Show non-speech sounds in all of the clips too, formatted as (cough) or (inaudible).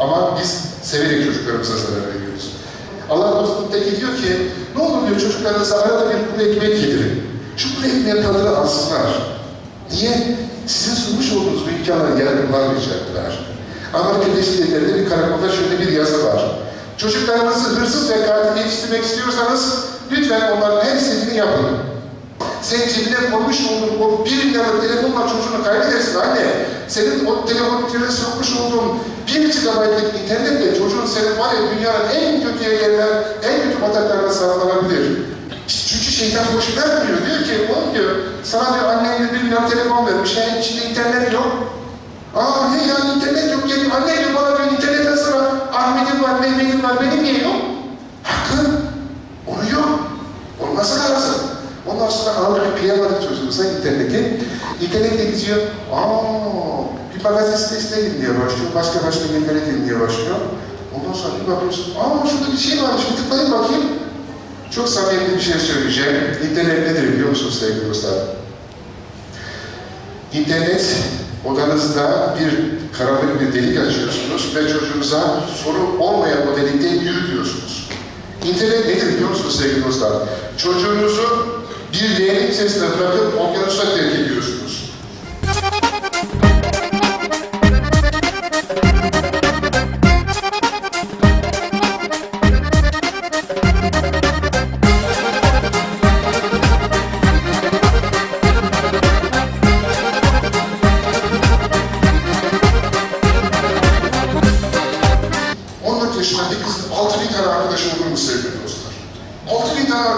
Ama biz severek çocuklarımıza zarar veriyoruz. Allah dostum teki diyor ki ne olur diyor çocuklarınıza arada bir kuru ekmek yedirin. Şu kuru ekmeğin tadını alsınlar. Niye? Sizin sunmuş olduğunuz bu imkanları yarın kullanmayacaklar. Amerika Birleşik bir karakolda şöyle bir yazı var. Çocuklarınızı hırsız ve katil yetiştirmek istiyorsanız lütfen onların her istediğini yapın. Sen cebine koymuş olduğun o bir liralık telefonla çocuğunu kaybedersin anne. Senin o telefonun içine sokmuş olduğun bir gigabaytlık internetle çocuğun senin var ya dünyanın en kötü yerlerinden, en kötü bataklarına sağlanabilir. Çünkü şeytan boş vermiyor. Diyor ki, oğlum diyor, sana diyor annenin bir lira telefon vermiş, yani içinde internet yok. Aa ne ya internet yok gelin anne diyor bana diyor internet nasıl var? Ahmet'in var, Mehmet'in var, benim niye yok? Hakkı. Onu yok. Olması lazım. Ondan sonra aldık kıyamadık çocuğumuza interneti. İnternette geziyor. Aa bir magazin sitesine dinliyor başlıyor. Başka başka yerlere dinliyor başlıyor. Ondan sonra bir bakıyorsun. Aa şurada bir şey varmış. Bir tıklayayım bakayım. Çok samimi bir şey söyleyeceğim. İnternet nedir biliyor musunuz sevgili dostlar? İnternet odanızda bir karanlık bir delik açıyorsunuz ve çocuğunuza soru olmayan o delikte yürü diyorsunuz. İnternet nedir biliyor musunuz sevgili dostlar? Çocuğunuzu bir leğenin içerisine bırakıp okyanusa terk ediyorsunuz.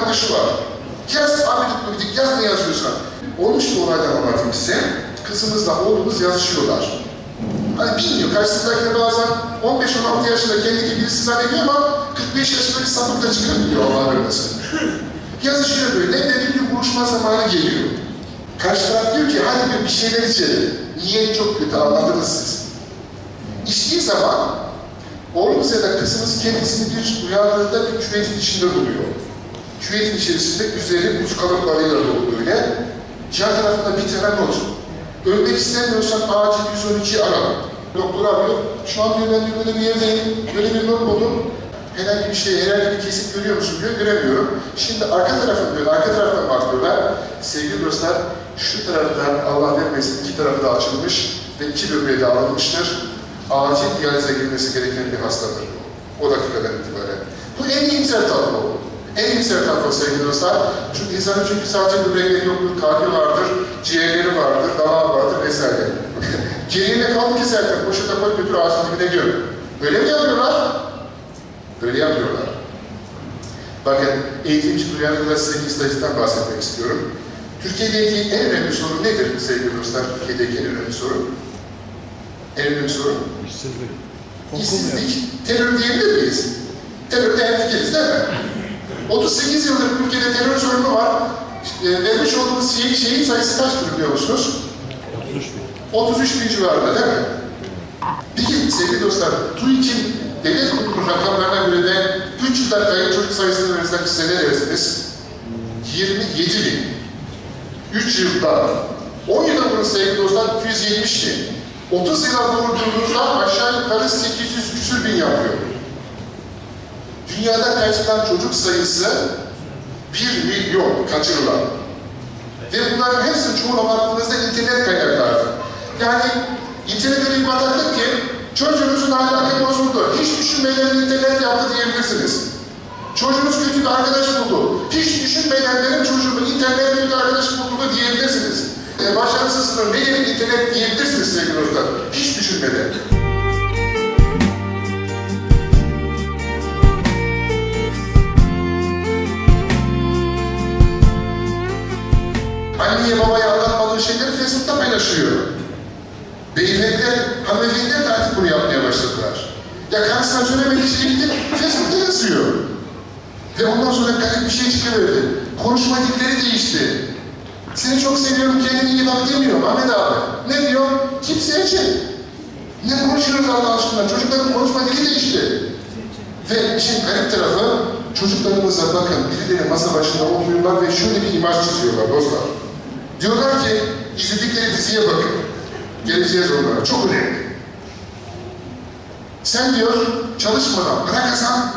Arkadaşı var. Yaz Ahmet Uklubidik, yaz ne yazıyorsan. Olmuş bir olaydan anlatayım size. Kızımızla oğlumuz yazışıyorlar. Hani bilmiyor, karşısındakine bazen 15-16 yaşında kendi gibi birisi zannediyor ama 45 yaşında bir sapıkta çıkabiliyor Allah vermesin. Yazışıyor böyle ve bir buluşma zamanı geliyor. Karşı taraf diyor ki hadi bir şeyler içelim. Niyet çok kötü anladınız siz. İçtiği zaman oğlumuz ya da kızımız kendisini bir uyandığında bir küvetin içinde buluyor. Küvetin içerisinde üzeri buz kalıplarıyla dolu böyle. Yan tarafında bir tane not. Ölmek istemiyorsan acil 112 ara. Doktor arıyor. Şu an diyor ben diyor, böyle bir yerdeyim. Böyle bir not buldum. Herhangi bir şey, herhangi bir kesit görüyor musun diyor. Göremiyorum. Şimdi arka tarafı diyor. Arka taraftan bakıyorlar. Sevgili dostlar, şu taraftan Allah vermesin iki tarafı da açılmış ve iki böbreği de alınmıştır. Acil diyalize girmesi gereken bir hastadır. O dakikadan itibaren. Bu en iyimser tablo. En iyimser tablo sevgili dostlar. Çünkü insanın çünkü sadece böbrekleri yoktur, kalbi vardır, ciğerleri vardır, damağı vardır vesaire. (laughs) Geriye kaldı ki zaten? Poşete koy götür ağzını dibine göm. Böyle mi yapıyorlar? Böyle yapıyorlar. Bakın eğitimci duyarlılığa size bir istatistikten bahsetmek istiyorum. Türkiye'deki en önemli sorun nedir sevgili dostlar? Türkiye'deki en önemli sorun. En önemli sorun İşsizlik. İşsizlik, terör diyebilir miyiz? Terörde hemfikiriz değil mi? 38 yıldır ülkede terör sorunu var. E, vermiş olduğumuz şehit, şehit sayısı kaçtır biliyor musunuz? 33 bin. 33 bin civarında değil mi? Peki sevgili dostlar, TÜİK'in devlet kurumu rakamlarına göre de 3 yılda kayıp çocuk sayısını verirsek size ne dersiniz? 27 bin. 3 yılda. 10 yılda bunun sevgili dostlar 270 bin. 30 yıla vurduğunuzda aşağı yukarı 800 küsür bin yapıyor. Dünyada kaçırılan çocuk sayısı 1 milyon kaçırılan. Ve bunların hepsinin çoğuna baktığınızda internet kaynakları. Yani internet öyle bir bataklık ki çocuğunuzun ahlakı bozuldu. Hiç düşünmeden internet yaptı diyebilirsiniz. Çocuğunuz kötü bir arkadaş buldu. Hiç düşünmeden benim çocuğumun internet kötü arkadaş buldu diyebilirsiniz. E, başarısızsınız, ne demek internet diyebilirsiniz sevgili dostlar. Hiç düşünmeden. Bunu yapmaya başladılar. Ya karısına söylemediği şeyi gidip Facebook'ta yazıyor. Ve ondan sonra garip bir şey çıkıverdi. Konuşma dilleri değişti. Seni çok seviyorum, kendine iyi bak demiyor Ahmet abi. Ne diyor? Kimseye şey. Ne konuşuyoruz Allah aşkına? Çocukların konuşma dili değişti. Ve işin garip tarafı, çocuklarımıza bakın, birileri masa başında oturuyorlar ve şöyle bir imaj çiziyorlar dostlar. Diyorlar ki, izledikleri diziye bakın. Geleceğiz onlara. Çok önemli. Sen diyor çalışmadan, para kazan,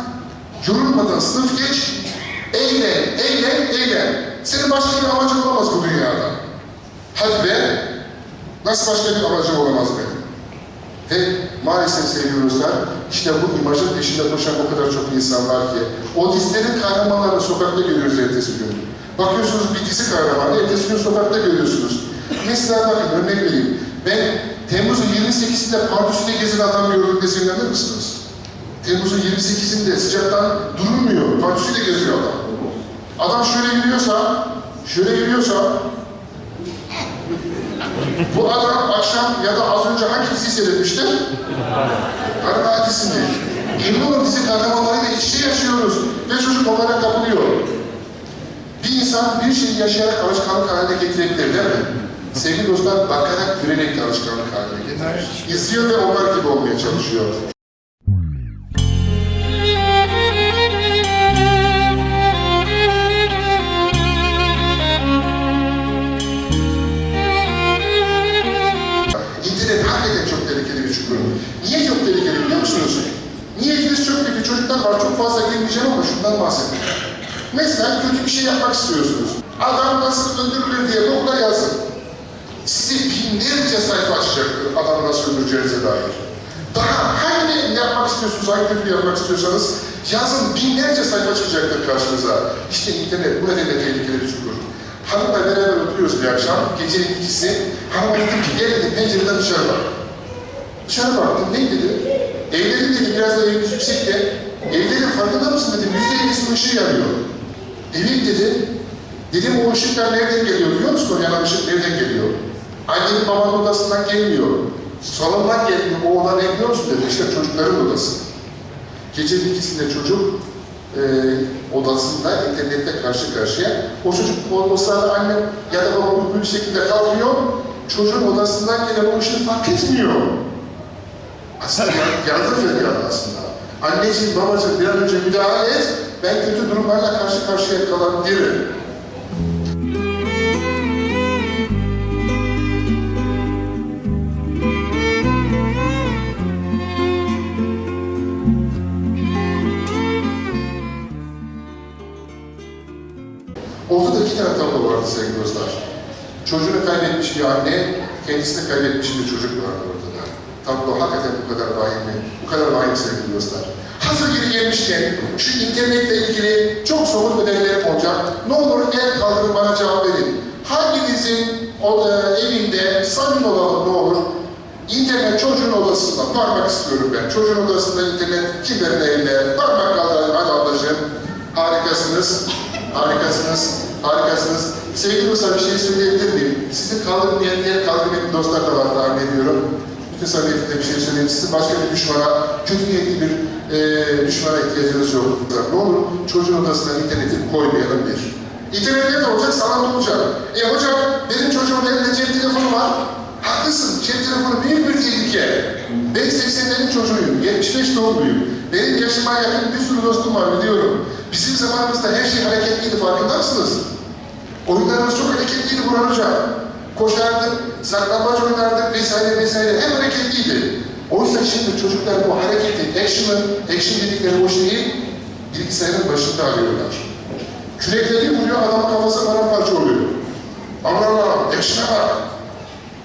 yorulmadan sınıf geç, eğlen, eğlen, eğlen. Senin başka bir amacın olamaz bu dünyada. Hadi be, nasıl başka bir amacım olamaz benim? Ve maalesef sevgili işte bu imajın peşinde koşan o kadar çok insan var ki, o dizilerin kahramanlarını sokakta görüyoruz ertesi gün. Bakıyorsunuz bir dizi kahramanı, ertesi gün sokakta görüyorsunuz. Mesela bakın örnek vereyim. Ben 28'inde Pardüsü'de gezen adam gördüm desem inanır mısınız? Temmuz'un 28'inde sıcaktan durulmuyor, Pardüsü'de geziyor adam. Adam şöyle yürüyorsa, şöyle yürüyorsa, bu adam akşam ya da az önce hangi dizi seyretmiştir? Karı Vadisi'ni. Emin olun dizi kahramanlarıyla iç içe yaşıyoruz ve çocuk onlara kapılıyor. Bir insan bir şeyi yaşayarak alışkanlık haline getirebilir değil mi? Sevgili dostlar, bakarak, görerek de alışkanlık haline getirir. İzliyor ve onlar gibi olmaya çalışıyor. İnternet hakikaten çok tehlikeli bir çukur. Niye çok tehlikeli biliyor musunuz? Niyetiniz çok kötü, çocuklar var, çok fazla girmeyeceğim ama şundan bahsedeyim. Mesela kötü bir şey yapmak istiyorsunuz. Adam nasıl öldürülür diye Google'a yazın. Sizi binlerce sayfa açacaktır adamı nasıl öldüreceğinize dair. Daha hangi ne yapmak istiyorsunuz, hangi kötü yapmak istiyorsanız yazın binlerce sayfa çıkacaktır karşınıza. İşte internet bu nedenle tehlikeli bir çukur. Hanımla beraber oturuyoruz bir akşam, gecenin ikisi. Hanım dedim ki gel dedi pencereden dışarı bak. Dışarı baktım, ne dedi? Evlerin dedi biraz da evimiz yüksek de, evlerin farkında mısın dedim, yüzde ellisinin ışığı yanıyor. Evet dedi. Dedim o ışıklar nereden geliyor biliyor musun? O yanan ışık nereden geliyor? Annenin babanın odasından gelmiyor. Salondan gelmiyor. O oda ne biliyor musun dedi. İşte çocukların odası. Gecenin ikisinde çocuk e, odasında internette karşı karşıya. O çocuk o, sırada anne ya da baba bir şekilde kalkıyor. Çocuğun odasından gelen o ışığı fark etmiyor. Aslında (laughs) yardım feryadı aslında. Anneciğim, babacığım bir an önce müdahale et. Ben kötü durumlarla karşı karşıya kalabilirim. Ortada tane tablo vardı sevgili dostlar. Çocuğunu kaybetmiş bir anne, kendisini kaybetmiş bir çocuk vardı ortada. Tablo hakikaten bu kadar vahim mi? Bu kadar vahim sevgili dostlar. Hazır geri gelmişken şu internetle ilgili çok somut ödevlerim olacak. Ne olur el kaldırın bana cevap verin. Hanginizin o, e, evinde samimi olalım ne olur? İnternet çocuğun odasında parmak istiyorum ben. Çocuğun odasında internet kimlerin evinde? Parmak kaldırın hadi ablacığım. Harikasınız. Harikasınız. Harikasınız. Sevgili dostlar bir şey söyleyebilir miyim? Sizin kaldırmayan diğer kaldırmayan dostlar da var tahmin ediyorum. Bütün samimiyetle bir şey söyleyeyim. Sizin başka bir düşmana, kötü niyetli bir e, düşmana ihtiyacınız yok. Ne olur çocuğun odasına interneti koymayalım bir. İnternet nerede olacak? Salonda olacak. E hocam benim çocuğumun elinde cep telefonu var. Haklısın, cep telefonu büyük bir tehlike. Ben 80'lerin çocuğuyum, 75 doğumluyum. Benim yaşıma yakın bir sürü dostum var biliyorum. Bizim zamanımızda her şey hareketliydi, farkında mısınız? Oyunlarımız çok hareketliydi Burhan Hocam. Koşardık, saklambaç oynardık vesaire vesaire. Hem hareketliydi. Oysa şimdi çocuklar bu hareketi, action'ı, action dedikleri o şeyi bilgisayarın başında arıyorlar. Kürekle bir vuruyor, adam kafası paramparça oluyor. Aman Allah'ım, action'a bak.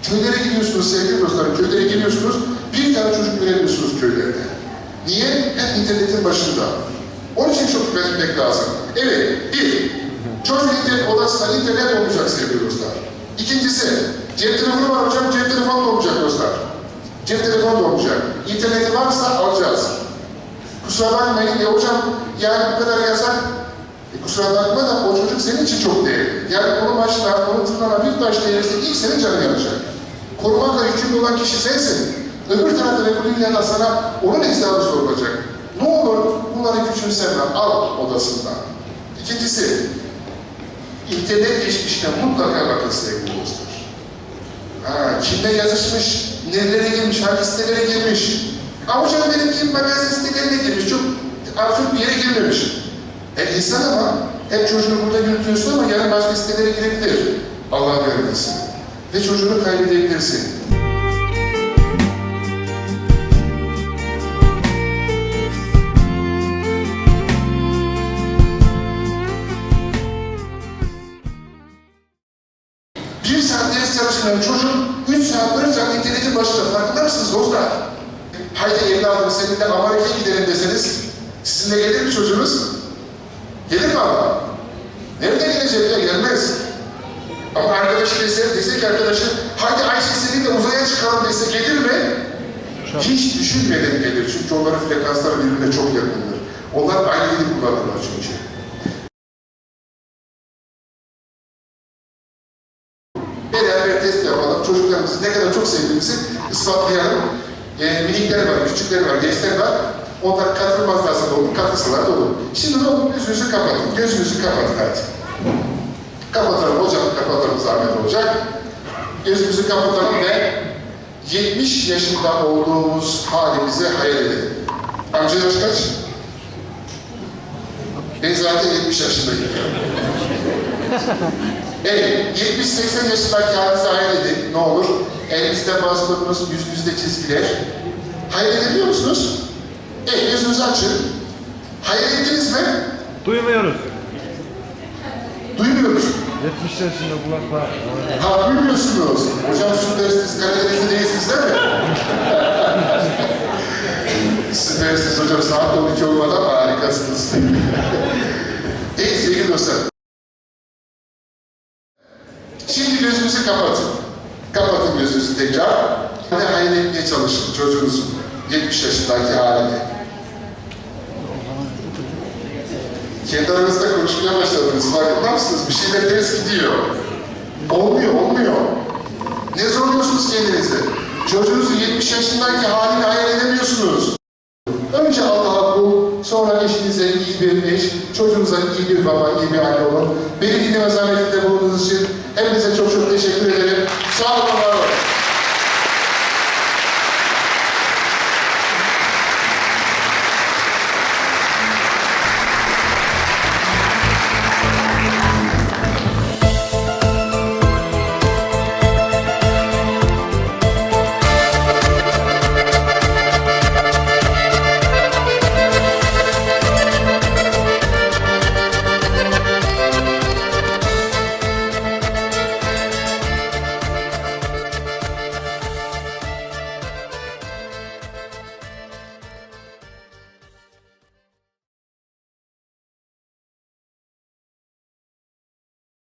Köylere gidiyorsunuz sevgili dostlarım, köylere gidiyorsunuz, bir tane çocuk göremiyorsunuz köylerde. Niye? Hep internetin başında. Onun için çok dikkat etmek lazım. Evet, bir, çocuk internet odasında internet olmayacak sevgili dostlar. İkincisi, cep telefonu var hocam, cep telefonu da olmayacak dostlar. Cep telefonu da olmayacak. İnterneti varsa alacağız. Kusura bakmayın, e hocam yani bu kadar yasak, e kusura bakma da o çocuk senin için çok değerli. Yani onun başına, onun tırnağına bir taş değerse ilk senin canın yanacak. Korumakla yükümlü olan kişi sensin. Öbür tarafta bu dünyada sana onun hesabı sorulacak. Ne olur bunları küçümseme, al odasından. İkincisi, internet geçmişine mutlaka bakın sevgili dostlar. Ha, kimle yazışmış, nerelere girmiş, hangi sitelere girmiş. Hocam benim kim magazin sitelerine girmiş, çok absürt bir yere girmemiş. E insan ama hep çocuğunu burada yürütüyorsun ama yarın başka sitelere girebilir. Allah vermesin. ve çocuğunu kaybedebilirsin. Haydi evladım seninle Amerika'ya gidelim deseniz sizinle gelir mi çocuğunuz? Gelir mi ama? Nerede gelecek ya? Gelmez. Ama arkadaşı dese, dese ki arkadaşı haydi Ayşe seninle uzaya çıkalım dese gelir mi? Hiç düşünmeden gelir. Çünkü onların frekansları birbirine çok yakındır. Onlar aynı dili kullanırlar çünkü. Beraber test yapalım. Çocuklarımızı ne kadar çok sevdiğimizi ispatlayalım. E, minikler var, küçükler var, gençler var. Onlar katılmazlarsa da olur, katılsalar da olur. Şimdi ne olur? Gözünüzü kapatın. Gözünüzü kapatın hadi. Kapatalım hocam, kapatalım zahmet olacak. Gözümüzü kapatalım ve 70 yaşında olduğumuz halimizi hayal edelim. Amca yaş kaç? Ben zaten 70 yaşındayım. (laughs) Evet, 70-80 yaşındaki halinizi hayal edin. Ne olur? Elinizde bastığınız yüzünüzde çizgiler. Hayal edebiliyor musunuz? Evet, gözünüzü açın. Hayal ettiniz mi? Duymuyoruz. Duymuyoruz. 70 yaşında kulaklar. Ha duymuyorsunuz. Hocam süpersiniz, Karadeniz'de değilsiniz değil mi? (laughs) süpersiniz hocam, saat 12 olmadan harikasınız. (laughs) evet sevgili dostlar. Şimdi gözünüzü kapatın. Kapatın gözünüzü tekrar. Ve hayal etmeye çalışın çocuğunuzun 70 yaşındaki halini. Kendi aranızda konuşmaya başladınız. Farkında mısınız? Bir şeyler ters gidiyor. Olmuyor, olmuyor. Ne zorluyorsunuz kendinizi? Çocuğunuzun 70 yaşındaki halini hayal edemiyorsunuz. Önce Allah'a kul, sonra eşinize iyi bir eş, çocuğunuza iyi bir baba, iyi bir anne olun. Beni dinleme zahmetinde bulunduğunuz için Hepinize çok çok teşekkür ederim. Sağ olun, var olun.